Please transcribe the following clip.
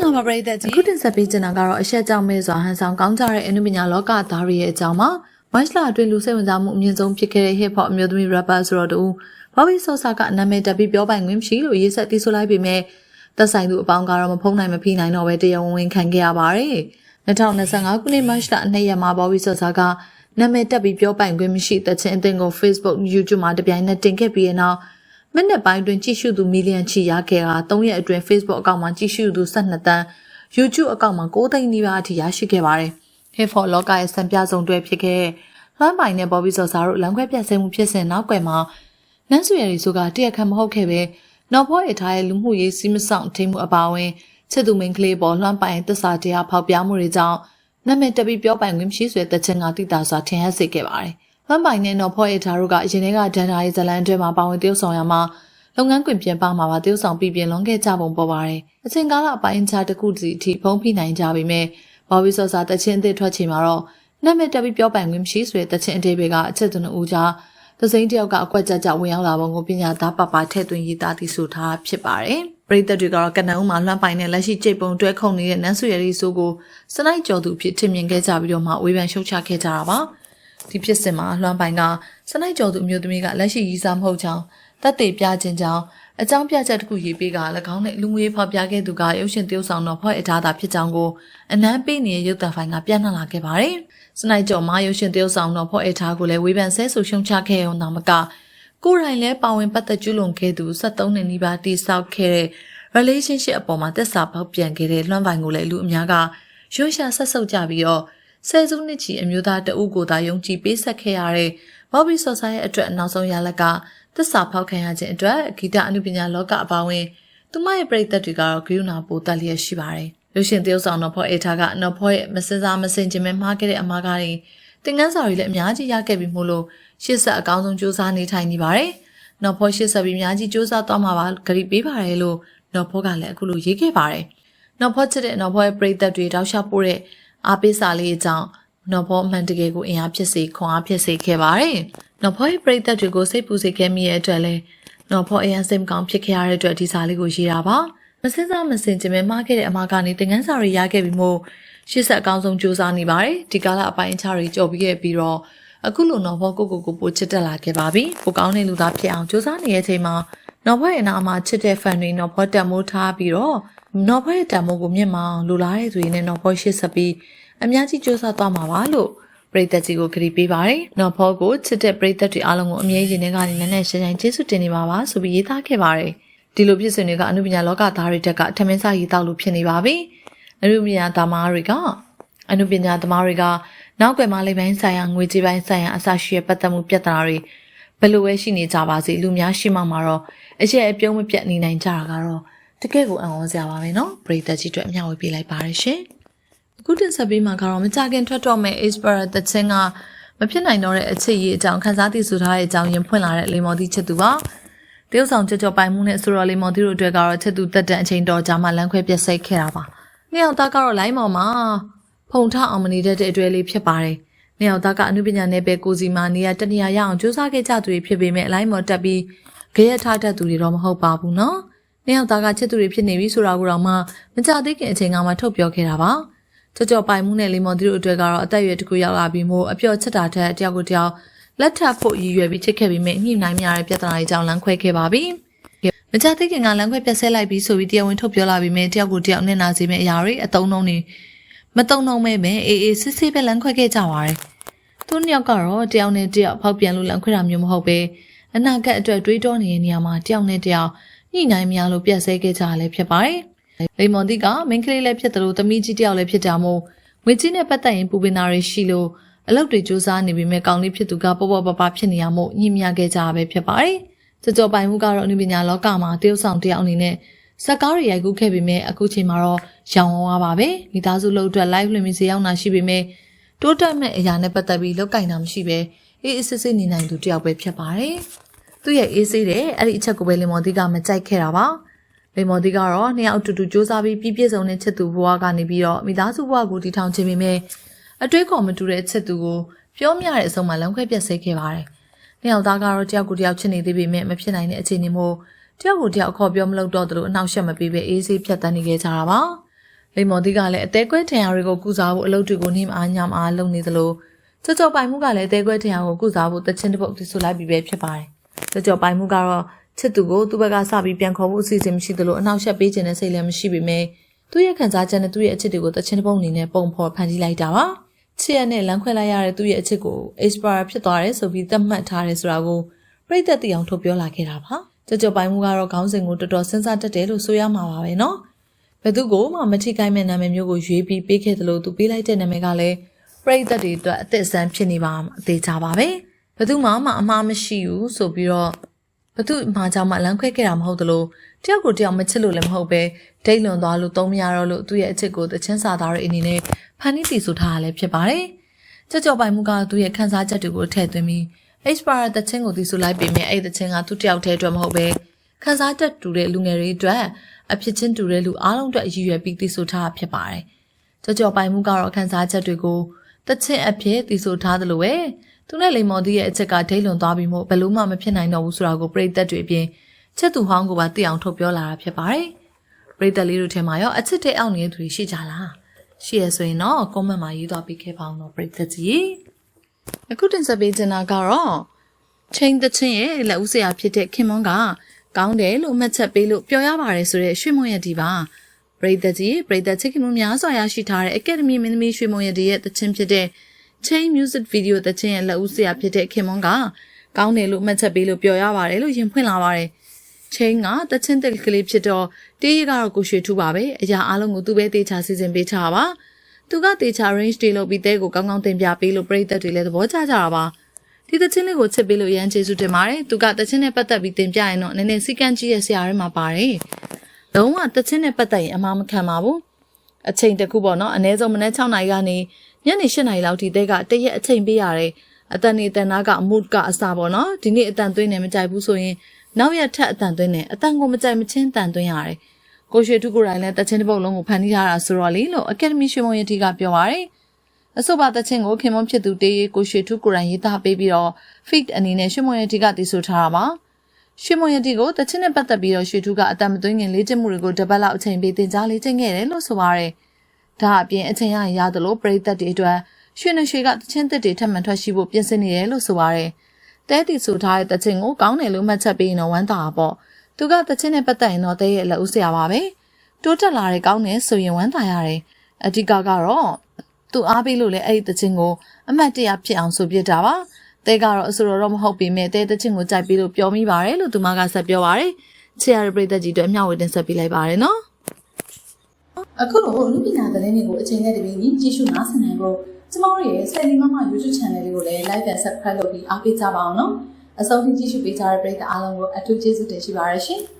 ္ဂလာပါပရိသတ်ကြီးအခုတင်ဆက်ပေးချင်တာကတော့အရှက်ကြောင့်မဲစွာဟန်ဆောင်ကောင်းကြတဲ့အနုပညာလောကသားတွေရဲ့အကြောင်းပါမတ်လအတွင်းလူစိတ်ဝင်စားမှုအမြင့်ဆုံးဖြစ်ခဲ့တဲ့ hip hop အမျိုးသမီး rapper ဆိုတော့တူ Bobby Sosa ကနာမည်တက်ပြီးပြောပိုင်ခွင့်မရှိလို့ရေးဆက်တီးဆိုလိုက်ပေမဲ့သက်ဆိုင်သူအပေါင်းကတော့မဖုံးနိုင်မဖိနိုင်တော့ပဲတရားဝင်ဝင်ခံခဲ့ရပါတယ်2025ခုနှစ်မတ်လအနှစ်ရက်မှာ Bobby Sosa ကနာမည်တက်ပြီးပြောပိုင်ခွင့်မရှိတဲ့ချင်းအသင်းကို Facebook YouTube မှာတပြိုင်နက်တင်ခဲ့ပြီးတဲ့နောက် မိနစ်ပိုင်းတွင်ကြည့်ရှုသူမီလီယံချီရခဲ့တာ3ရက်အတွင်း Facebook အကောင့်မှာကြည့်ရှုသူ12တန်း YouTube အကောင့်မှာ9သိန်းနီးပါးအထိရရှိခဲ့ပါတယ်။ Hip Hop လောကရဲ့စံပြဆုံးတွဲဖြစ်ခဲ့လွမ်းပိုင်နဲ့ Bobby Sosa တို့လမ်းခွဲပြတ်ဆဲမှုဖြစ်စဉ်နောက်ကွယ်မှာနန်းဆွေရီဆိုကတရက်ခန့်မဟုတ်ခဲ့ပဲနော်ဖောရထားရဲ့လူမှုရေးစီးမဆောင်ထိမှုအပါအဝင်ချစ်သူမင်းကလေးပေါ်လွှမ်းပိုင်သစ္စာတရားဖောက်ပြမှုတွေကြောင့်နာမည်တပိပြောပိုင်ခွင့်မရှိဆွေတဲ့ချင်းကတိတာစွာထင်ဟပ်စေခဲ့ပါတယ်။ လွှမ်းပိုင်နဲ့နော်ဖောရထားတို့ကအရင်ကဒန်တာရေးဇလန်အတွဲမှာပါဝင်တရုပ်ဆောင်ရမှာလုပ်ငန်းခွင်ပြင်ပမှာပါတရုပ်ဆောင်ပြည်ပြင်လွန်ခဲ့ကြပုံပေါ်ပါတယ်။အချိန်ကာလအပိုင်းခြားတစ်ခုစီအထိဖုံးဖိနိုင်ကြပေမဲ့ဘော်ဘီဆော့စာတချင်းအသစ်ထွက်ချိန်မှာတော့နာမည်တက်ပြီးပြောပိုင်ခွင့်မရှိဆိုတဲ့တချင်းအသေးတွေကအချက်သူနှစ်ဦးကြားသစိမ့်တယောက်ကအကွက်ကြကြဝင်ရောက်လာပုံကိုပညာသားပပထည့်သွင်းရေးသားတည်ဆိုထားဖြစ်ပါတယ်။ပရိသတ်တွေကတော့ကနအုံးမှာလွှမ်းပိုင်တဲ့လက်ရှိကြိတ်ပုံတွဲခုံနေတဲ့နန်းဆွေရီဆိုကိုစနိုက်ကျော်သူဖြစ်ထင်မြင်ခဲ့ကြပြီးတော့မှဝေဖန်ရှုတ်ချခဲ့ကြတာပါ။ ဒီဖြစ်စဉ်မှာလွှမ်းပိုင်ကစနိုက်ကျော်သူအမျိုးသမီးကလက်ရှိရည်စားမဟုတ်ကြောင်းတက်တေပြခြင်းကြောင့်အကြောင်းပြချက်တစ်ခုရေးပေးက၎င်းနဲ့လူငွေဖော်ပြခဲ့သူကရုပ်ရှင်တရုပ်ဆောင်တော်ဖွဲ့အထားတာဖြစ်ကြောင်းကိုအနမ်းပေးနေတဲ့ရုပ်သံဖိုင်ကပြန့်နှံ့လာခဲ့ပါတယ်။စနိုက်ကျော်မရုပ်ရှင်တရုပ်ဆောင်တော်ဖွဲ့အထားကိုလည်းဝေဖန်ဆဲဆိုရှုံချခဲ့ရုံသာမကကိုယ်တိုင်လည်းပါဝင်ပတ်သက်ကျူးလွန်ခဲ့သူ73နှစ်နီးပါးတိစောက်ခဲ့တဲ့ relationship အပေါ်မှာသက်စာပေါက်ပြန်ခဲ့တဲ့လွှမ်းပိုင်ကိုလည်းလူအများကရွှေရှာဆက်ဆုပ်ကြပြီးတော့ ဆယ်စုနှစ်ချီအမျိုးသားတအုပ်ကိုသာယုံကြည်ပေးဆက်ခဲ့ရတဲ့ Bobby Sosa ရဲ့အတွက်အနောက်ဆုံးရလက်ကသစ္စာဖောက်ခံရခြင်းအတွက်ဂီတအနုပညာလောကအပါဝင်သူမရဲ့ပရိသတ်တွေကတော့ဂရုဏာပိုတက်လျက်ရှိပါတယ်။လူရှင်တယောက်ဆောင်တော့ဖော်အေထားကနော်ဖော်ရဲ့မစင်စားမစင်ခြင်းပဲမှားခဲ့တဲ့အမားကားတွေတင်ငန်းစာတွေလည်းအများကြီးရခဲ့ပြီမို့လို့ရှစ်ဆက်အကောင်းဆုံးစူးစမ်းနေထိုင်နေပါတယ်။နော်ဖော်ရှစ်ဆက်ပြီးအများကြီးစူးစမ်းသွားမှာပါဂရီပေးပါတယ်လို့နော်ဖော်ကလည်းအခုလိုရေးခဲ့ပါတယ်။နော်ဖော်ချစ်တဲ့နော်ဖော်ရဲ့ပရိသတ်တွေတောက်လျှောက်ပို့တဲ့ အားပေးစာလေးအကြောင်းနော်ဖော်မှန်တကယ်ကိုအင်အားဖြစ်စေခွန်အားဖြစ်စေခဲ့ပါတယ်။နော်ဖော်ရဲ့ပရိသတ်တွေကိုစိတ်ပူစေခဲ့မိရဲ့အတွက်လည်းနော်ဖော်အင်အားစိတ်မကောင်းဖြစ်ခဲ့ရတဲ့အတွက်ဒီစာလေးကိုရေးတာပါ။မစင်စားမစင်ချင်ပဲမှားခဲ့တဲ့အမှားကနေသင်ခန်းစာတွေရခဲ့ပြီးမို့ရှစ်ဆက်အကောင်းဆုံးစူးစမ်းနေပါတယ်။ဒီကာလအပိုင်းအခြားတွေကြော်ပြီးခဲ့ပြီးတော့အခုလိုနော်ဖော်ကိုကိုကိုပိုချစ်တက်လာခဲ့ပါပြီ။ပိုကောင်းတဲ့လူသားဖြစ်အောင်စူးစမ်းနေတဲ့အချိန်မှာနော်ဖော်ရဲ့နာမှာချစ်တဲ့ fan တွေနော်ဖော်တက်မိုးထားပြီးတော့ နော်ဖော်ရဲ့တံမိုးကိုမြင့်မအောင်လူလာတဲ့သူတွေနဲ့နော်ဖော်ရှစ်ဆက်ပြီးအများကြီးစူးစမ်းသွားမှာပါလို့ပရိသတ်ကြီးကိုခရီးပေးပါတယ်။နော်ဖောကိုချစ်တဲ့ပရိသတ်တွေအားလုံးကိုအမြဲရင်ထဲကနေနည်းနည်းရှင်းရှင်းကျေးဇူးတင်နေပါပါဆိုပြီးရေးသားခဲ့ပါတယ်။ဒီလိုဖြစ်စဉ်တွေကအနုပညာလောကသားတွေတက်ကအထမင်းစားရေးတောက်လို့ဖြစ်နေပါပြီ။အနုပညာသမားတွေကအနုပညာသမားတွေကနောက်ွယ်မှာလိမ့်ပိုင်းဆိုင်ရာငွေကြေးပိုင်းဆိုင်ရာအစရှိရဲ့ပတ်သက်မှုပြဿနာတွေဘယ်လိုပဲရှိနေကြပါစေလူများရှိမှမှာတော့အရက်အပြုံးမပြတ်နေနိုင်ကြတာကတော့ တကယ့်ကိုအံ့ဩစရာပါပဲနော်ပရိသတ်ကြီးတို့အမျှဝေပေးလိုက်ပါတယ်ရှင်။အခုတင်ဆက်ပေးမှာကတော့မကြခင်ထွက်တော့မဲ့ Aspera တချင်းကမဖြစ်နိုင်တော့တဲ့အချစ်ရေးအကြောင်းခန်းစားသိဆိုထားတဲ့အကြောင်းရင်ဖွင့်လာတဲ့လေမော်တီချစ်သူပါတရုတ်ဆောင်ကြကြော်ပိုင်မှုနဲ့ဆိုတော့လေမော်တီတို့အတွက်ကတော့ချစ်သူတက်တဲ့အချိန်တော်ကြာမှလမ်းခွဲပြက်စိတ်ခဲ့တာပါနှစ်ယောက်သားကတော့လိုင်းမော်မှာဖုံထအောင်မနေတတ်တဲ့အတွဲလေးဖြစ်ပါတယ်နှစ်ယောက်သားကအမှုပညာနယ်ပယ်ကိုစီမာနေရတနေရာရအောင်စူးစမ်းခဲ့ကြသူတွေဖြစ်ပေမဲ့လိုင်းမော်တက်ပြီးကြရက်ထားတတ်သူတွေတော့မဟုတ်ပါဘူးနော် နှစ်ယောက်သားကချစ်သူတွေဖြစ်နေပြီဆိုတာကိုတော့မှမကြသေးခင်အချိန်ကမှထုတ်ပြောခဲ့တာပါကြော့ကြော့ပိုင်မှုနဲ့လီမွန်တီတို့အတွက်ကတော့အသက်အရွယ်တစ်ခုရောက်လာပြီးမို့အပျော်ချက်တာထက်တယောက်ကိုတယောက်လက်ထပ်ဖို့ရည်ရွယ်ပြီးချစ်ခဲ့ပြီးမြင့်ညှိနှိုင်းများတဲ့ပြဿနာတွေကြောင့်လမ်းခွဲခဲ့ပါပြီ။မကြသေးခင်ကလမ်းခွဲပြတ်ဆဲလိုက်ပြီးဆိုပြီးတရားဝင်ထုတ်ပြောလာပြီးမြဲတယောက်ကိုတယောက်နဲ့နာစီမဲ့အရာတွေအတုံးလုံးတွေမတုံ့လုံးမဲ့ပဲအေးအေးစစ်စစ်ပဲလမ်းခွဲခဲ့ကြပါရဲ့။သူနှစ်ယောက်ကတော့တယောက်နဲ့တယောက်ဖောက်ပြန်လို့လမ်းခွဲတာမျိုးမဟုတ်ပဲအနာဂတ်အတွက်တွေးတောနေတဲ့နေရာမှာတယောက်နဲ့တယောက် ညှိနှိုင်းများလို့ပြတ်ဆဲခဲ့ကြရလဲဖြစ်ပါတယ်။လိမ္မော်တီကမင်းကလေးလည်းဖြစ်တယ်လို့သမီးကြီးတယောက်လည်းဖြစ်ကြမို့ငွေကြီးနဲ့ပတ်သက်ရင်ပူပင်တာတွေရှိလို့အလုပ်တွေစူးစမ်းနေပြီးမဲ့ကောင်းလေးဖြစ်သူကပေါ့ပေါ့ပပဖြစ်နေရမို့ညှိမြခဲ့ကြတာပဲဖြစ်ပါတယ်။ကြော်ကြော်ပိုင်မှုကတော့အနုပညာလောကမှာတရုတ်ဆောင်တယောက်အနေနဲ့ဇက်ကားတွေရိုက်ကူးခဲ့ပြီးမဲ့အခုချိန်မှာတော့ရောင်ဝါပါပဲ။မိသားစုလုံးအတွက် live လွှင့်ပြီးဈေးရောက်တာရှိပြီးမဲ့တိုးတက်မဲ့အရာနဲ့ပတ်သက်ပြီးလောက်ကင်တာမရှိပဲအေးအေးစစ်စစ်နေနိုင်သူတယောက်ပဲဖြစ်ပါတယ်။ သူ့ရဲ့အေးဆေးတဲ့အဲ့ဒီအချက်ကိုပဲလင်မော်တီကမကြိုက်ခဲ့တာပါ။လိမ္မော်တီကတော့နှစ်ယောက်အတူတူစူးစမ်းပြီးပြည့်ပြည့်စုံတဲ့ချစ်သူဘဝကနေပြီးတော့မိသားစုဘဝကိုတည်ထောင်ခြင်းပေမဲ့အတွေးခေါ်မတူတဲ့ချစ်သူကိုပြောမြတဲ့အဆုံးမှာလမ်းခွဲပြတ်ဆဲခဲ့ပါတယ်။နှစ်ယောက်သားကတော့တယောက်ကိုတယောက်ချစ်နေသေးပေမဲ့မဖြစ်နိုင်တဲ့အခြေအနေမျိုးတယောက်ကိုတယောက်ခေါ်ပြောမလို့တော့သူတို့အနှောက်ယှက်မပေးပဲအေးဆေးဖြတ်တန်းနေခဲ့ကြတာပါ။လိမ္မော်ဒီကလည်းအသေးကွဲထံရတွေကိုကုစားဖို့အလုပ်တွေကိုနှိမအားညမအားလုပ်နေသလိုကြော်ကြော်ပိုင်မှုကလည်းအသေးကွဲထံရကိုကုစားဖို့တချင်းတစ်ပုတ်တီဆိုလိုက်ပြီးပဲဖြစ်ပါတယ် ကြောကြောပိုင်မှုကတော့ချစ်သူကိုသူ့ဘက်ကစပြီးပြန်ခေါ်ဖို့အစီအစဉ်မရှိသလိုအနှောက်အယှက်ပေးခြင်းနဲ့စိတ်လည်းမရှိပေမဲ့သူ့ရဲ့ခံစားချက်နဲ့သူ့ရဲ့အချစ်တွေကိုတချင်းတစ်ပုံအနေနဲ့ပုံဖော်ဖန်တီးလိုက်တာပါချစ်ရနဲ့လမ်းခွဲလိုက်ရတဲ့သူ့ရဲ့အချစ်ကို expire ဖြစ်သွားတယ်ဆိုပြီးသတ်မှတ်ထားတယ်ဆိုတာကိုပြိတ္တသိအောင်ထုတ်ပြောလာခဲ့တာပါကြောကြောပိုင်မှုကတော့ခေါင်းစဉ်ကိုတော်တော်စဉ်းစားတတ်တယ်လို့ဆိုရမှာပါပဲနော်ဘယ်သူကိုမှမထိကိုက်မဲ့နာမည်မျိုးကိုရွေးပြီးပေးခဲ့တယ်လို့သူပေးလိုက်တဲ့နာမည်ကလည်းပြိတ္တတွေအတွက်အသက်အဆန်းဖြစ်နေပါအသေးချာပါပဲ။ ဘယ်သူမှမအမှားမရှိဘူးဆိုပြီးတော့ဘယ်သူမှကြောင့်မှလမ်းခွဲခဲ့တာမဟုတ်သလိုတယောက်ကိုတယောက်မချစ်လို့လည်းမဟုတ်ပဲဒိတ်လွန်သွားလို့သုံးမရတော့လို့သူ့ရဲ့အချစ်ကိုတချင်းစာသားရဲ့အနေနဲ့ဖန်တီးတည်ဆိုထားရလဲဖြစ်ပါတယ်ကြောက်ကြောက်ပိုင်မှုကသူ့ရဲ့ခန်းစားချက်တွေကိုထည့်သွင်းပြီး Expire တချင်းကိုတည်ဆိုလိုက်ပေမဲ့အဲ့ဒီတချင်းကသူ့တယောက်တည်းအတွက်မဟုတ်ပဲခန်းစားချက်တူတဲ့လူငယ်တွေအတွက်အဖြစ်ချင်းတူတဲ့လူအားလုံးအတွက်အရည်ရွယ်ပြီးတည်ဆိုထားဖြစ်ပါတယ်။ကြောကြောပိုင်မှုကတော့ခန်းစားချက်တွေကိုတချင်းအဖြစ်တည်ဆိုထားသလိုပဲ သူနဲ့လိမ္မော်သီးရဲ့အချက်ကဒိတ်လွန်သွားပြီးမို့ဘယ်လို့မှမဖြစ်နိုင်တော့ဘူးဆိုတာကိုပြိသက်တွေအပြင်ချက်သူဟောင်းကပါသိအောင်ထုတ်ပြောလာတာဖြစ်ပါတယ်။ပြိသက်လေးတို့ထဲမှာရောအချစ်တဲ့အောက်နေတဲ့သူတွေရှိကြလား။ရှိရဆိုရင်တော့ comment မှာရေးသွားပေးခဲ့ပါအောင်တော့ပြိသက်ကြီး။အခုတင်ဆက်ပေးချင်တာကတော့ချိန်တချင်းရဲ့လက်ဦးဆရာဖြစ်တဲ့ခင်မွန်းကကောင်းတယ်လို့မှတ်ချက်ပေးလို့ပြောရပါတယ်ဆိုတဲ့ရွှေမွန်ရတီပါပရိသတ်ကြီးပရိသတ်ချစ်ခင်မှုများစွာရရှိထားတဲ့ Academy မင်းသမီးရွှေမွန်ရတီရဲ့တခြင်းဖြစ်တဲ့ Chain Music Video တခြင်းရဲ့လက်ဦးဆရာဖြစ်တဲ့ခင်မွန်ကကောင်းတယ်လို့မှတ်ချက်ပေးလို့ပြောရပါတယ်လို့ရင်ဖွင့်လာပါတယ်ချင်းကတချင်းတက်ကလေးဖြစ်တော့တေးရကတော့ကိုရွှေထူပါပဲအရာအလုံးကိုသူပဲတေချာစီစဉ်ပေးချတာပါသူကတေချာ range တွေလုပ်ပြီးတဲကိုကောင်းကောင်းတင်ပြပေးလို့ပရိသတ်တွေလည်းသဘောကျကြတာပါဒီတချင်းလေးကိုချစ်ပေးလို့ရမ်းကျေးဇူးတင်ပါတယ်သူကတချင်းနဲ့ပတ်သက်ပြီးတင်ပြရင်တော့နည်းနည်းစီကန်းကြီးရဲ့ဆရာထဲမှာပါတယ်လုံးဝတချင်းနဲ့ပတ်သက်ရင်အမှားမခံပါဘူးအချိန်တခုပေါ့နော်အနည်းဆုံးမနက်6နာရီကနေ ညနေ8နာရီလောက်ထိတဲကတရက်အချိန်ပေးရတယ်အတန်နေတန်နာကအမှုကအစားပေါ့နော်ဒီနေ့အတန်သွင်းနေမကြိုက်ဘူးဆိုရင်နောက်ရက်ထပ်အတန်သွင်းနေအတန်ကိုမကြိုက်မချင်းတန်သွင်းရတယ်ကိုရွှေထုကိုယ်တိုင်လည်းတချင်းတစ်ပုတ်လုံးကိုဖန်တီးထားတာဆိုတော့လေလို့အကယ်ဒမီရွှေမုံရတီကပြောပါတယ်အဆိုပါတချင်းကိုခင်မွန်ဖြစ်သူတေးကိုရွှေထုကိုယ်တိုင်ရေးသားပေးပြီးတော့ feed အနေနဲ့ရွှေမွန်ရတီကတည်ဆိုထားတာပါရွှေမွန်ရတီကိုတချင်းနဲ့ပတ်သက်ပြီးတော့ရွှေထုကအတန်မသွင်းခင်လေ့ကျင့်မှုတွေကိုတပတ်လောက်အချိန်ပေးတင်ကြားလေ့ကျင့်ခဲ့တယ်လို့ဆိုပါတယ် ဒါအပြင်အချိန်ရရင်ရသလိုပရိသတ်တွေအတွက်ရွှေနဲ့ရွှေကတချင်းသစ်တွေထပ်မံထွက်ရှိဖို့ပြင်ဆင်နေတယ်လို့ဆိုပါတယ်တဲတီဆိုထားတဲ့တချင်းကိုကောင်းတယ်လို့မှတ်ချက်ပေးရင်တော့ဝမ်းသာပါပေါ့သူကတချင်းနဲ့ပတ်သက်ရင်တော့တဲရဲ့လက်ဦးဆရာပါပဲတိုးတက်လာတဲ့ကောင်းတယ်ဆိုရင်ဝမ်းသာရတယ်အဓိကကတော့သူအားပေးလို့လည်းအဲ့ဒီတချင်းကိုအမှတ်တရဖြစ်အောင်ဆိုပြတာပါတဲကတော့အဆိုတော်တော့မဟုတ်ပေမဲ့တဲတချင်းကိုကြိုက်ပြီးလို့ပြောမိပါတယ်လို့သူမကဆက်ပြောပါတယ်ချီယာရပရိသတ်ကြီးတို့အမျှဝေတင်ဆက်ပေးလိုက်ပါတယ်နော် အခုလိုလူပညာသတင်းတွေကိုအချိန်နဲ့တပြေးညီကြည့်ရှုနားဆင်နိုင်ဖို့ကျမတို့ရဲ့ဆယ်လီမမ YouTube channel လေးကိုလည်း like and subscribe လုပ်ပြီးအားပေးကြပါအောင်နော်အဆုံးထိကြည့်ရှုပေးကြတဲ့ပရိသတ်အားလုံးကိုအထူးကျေးဇူးတင်ရှိပါရရှင်။